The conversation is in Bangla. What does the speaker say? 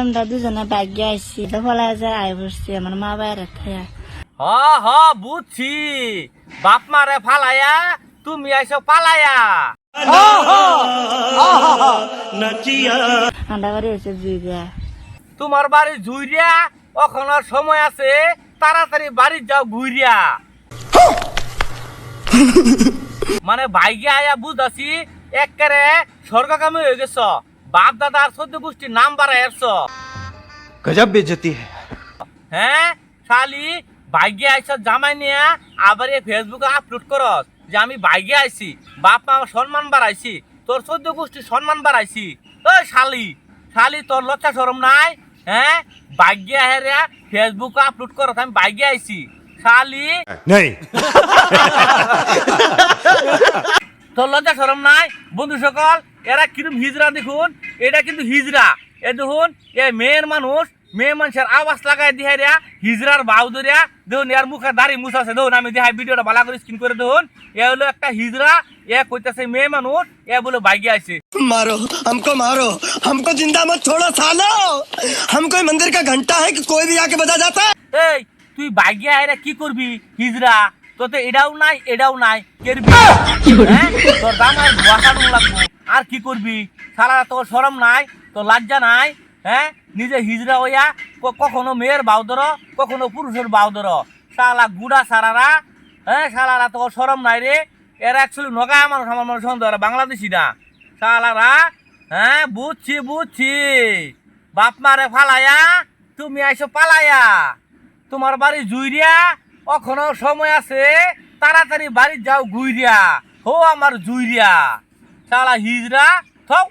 আমরা দুজনে বাইকে আইসি তো ফলা যায় আই বসছি আমার মা বাইরে থাকে হ হ বুঝছি। বাপ মারে ফালায়া তুমি আইসো পালায়া। আন্ডা বাড়ি তোমার বাড়ি এখন আর সময় আছে। তাড়াতাড়ি বাড়ি যাও ঘুরিয়া। মানে বাইকে আয়া বুঝাছি একেবারে স্বর্গকামী হয়ে গেছ। বাপ দাদা আর সদ্য গোষ্ঠীর নাম বাড়ায় আসছো গজব বেজতি হ্যাঁ শালি ভাগ্যে আইসা জামাই নিয়ে আবার এই ফেসবুকে আপলোড করস যে আমি ভাগ্যে আইছি বাপ মা আমার সম্মান বাড়াইছি তোর সদ্য গোষ্ঠী সম্মান বাড়াইছি। ওই শালি শালি তোর লজ্জা সরম নাই? হ্যাঁ ভাগ্যে হেরে ফেসবুকে আপলোড করস আমি ভাগ্যে আইছি। শালি। নেই। তোর লজ্জা সরম নাই বন্ধু সকল এরা কিরম হিজরা দেখুন এটা কিন্তু হিজরা এ দেখুন এ মেয়ের মানুষ মেয়ে মানুষের আওয়াজ লাগাই দিহাই রিয়া হিজরার বাউ ধরিয়া দেখুন এর মুখে দাড়ি মুছাছে দেখুন আমি দেখাই ভিডিওটা ভালো করে স্ক্রিন করে দেখুন এ হলো একটা হিজরা এ কইতাছে মেয়ে মানুষ এ বলে বাইকে আছে मारो हमको मारो हमको जिंदा मत छोड़ो सालो हम कोई मंदिर का घंटा है कि कोई भी आके बजा जाता है এই তুই বাইকে আইরা কি করবি হিজরা তোতে এটাও নাই এটাও নাই কেরবি। হ্যাঁ? তোর দামায় বসানো লাগবো। আর কি করবি? সারা তোর সরম নাই তোর লজ্জা নাই হ্যাঁ? নিজে হিজরা হইয়া কখনো মেয়ের বাউ ধর কখনো পুরুষের বাউ ধর। শালা গুড়া সারারা হ্যাঁ? সালারা তোর সরম নাই রে। এরা অ্যাকচুয়ালি নগায় মানুষ আমার মানুষ সন্দেহ বাংলাদেশি না। শালারা হ্যাঁ? বুঝছি বুঝছি। বাপ মারে ফালায়া তুমি আইসো পালায়া। তোমার বাড়ি জুইরিয়া এখনও সময় আছে তাড়াতাড়ি বাড়ি যাও গুইরিয়া। হো আমার জুইরিয়া। চালা হিজরা থক